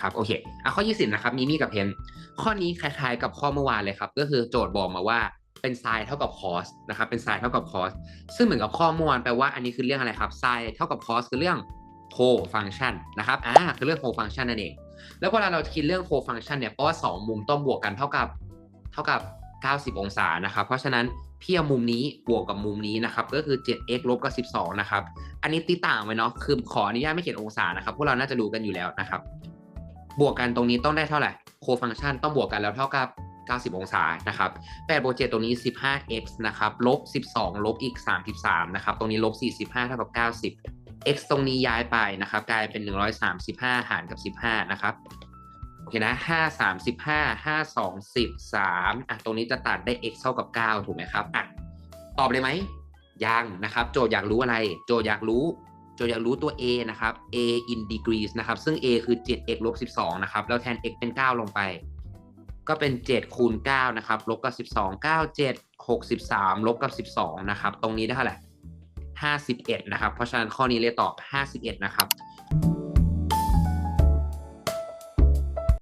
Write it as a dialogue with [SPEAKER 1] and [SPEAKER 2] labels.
[SPEAKER 1] ครับโอเคอะข้อ 20 นะครับมีมี่กับเพนข้อนี้คล้ายๆ กับข้อเมื่อวานเลยครับ ก็คือโจทย์บอกมาว่าเป็นไซน์เท่ากับคอสนะครับเป็นไซน์เท่ากับคอสซึ่งเหมือนกับข้อเมื่อวานแปลว่าอันนี้คือเรื่องอะไรครับไซน์เท่ากับคอสคือเรื่องโคฟังชันนะครับอ่าคือเรื่องโคฟังชันนั่นเอง แล้วเวลาเราคิดเรื่องโคฟังชันเนี่ยเพราะว่าสองมุมต้องบวกกันเท่ากับเท่ากับ 90 องศานะครับ เพราะฉะนั้นพี่เอามุมนี้บวกกับมุมนี้นะครับ ก็คือ 7x ลบกับ 12 นะครับ อันนี้ตีต่างไว้เนาะคือขออนุญาตไม่เขียนองศานะครับ พวกเราน่าจะรู้กันอยู่แล้วนะครับ บวกกันตรงนี้ต้องได้เท่าไหร่โคฟังชันต้องบวกกันแล้วเท่ากับ 90 องศานะครับ8บวก7ตรงนี้ 15x นะครับลบ 12 ลบอีก 33 นะครับ ตรงนี้ลบ 45 เท่ากับ 90 x ตรงนี้ย้ายไปนะครับ กลายเป็น 135 หารกับ 15 นะครับโอเคนะ5 35 5 2 10 3อะตรงนี้จะตัดได้ x เท่ากับ 9 ถูกไหมครับอะตอบเลยไหมยังนะครับ โจทย์อยากรู้อะไร โจทย์อยากรู้ โจทย์อยากรู้ตัว a นะครับ a in degrees นะครับ ซึ่ง a คือ 7x ลบ12 นะครับ แล้วแทน x เป็น 9 ลงไป ก็เป็น 7 คูณ 9 นะครับ ลบกับ 12 9 7 63 ลบกับ 12 นะครับ ตรงนี้ได้เท่าไหร่51 นะครับ เพราะฉะนั้นข้อนี้เลยตอบ 51 นะครับ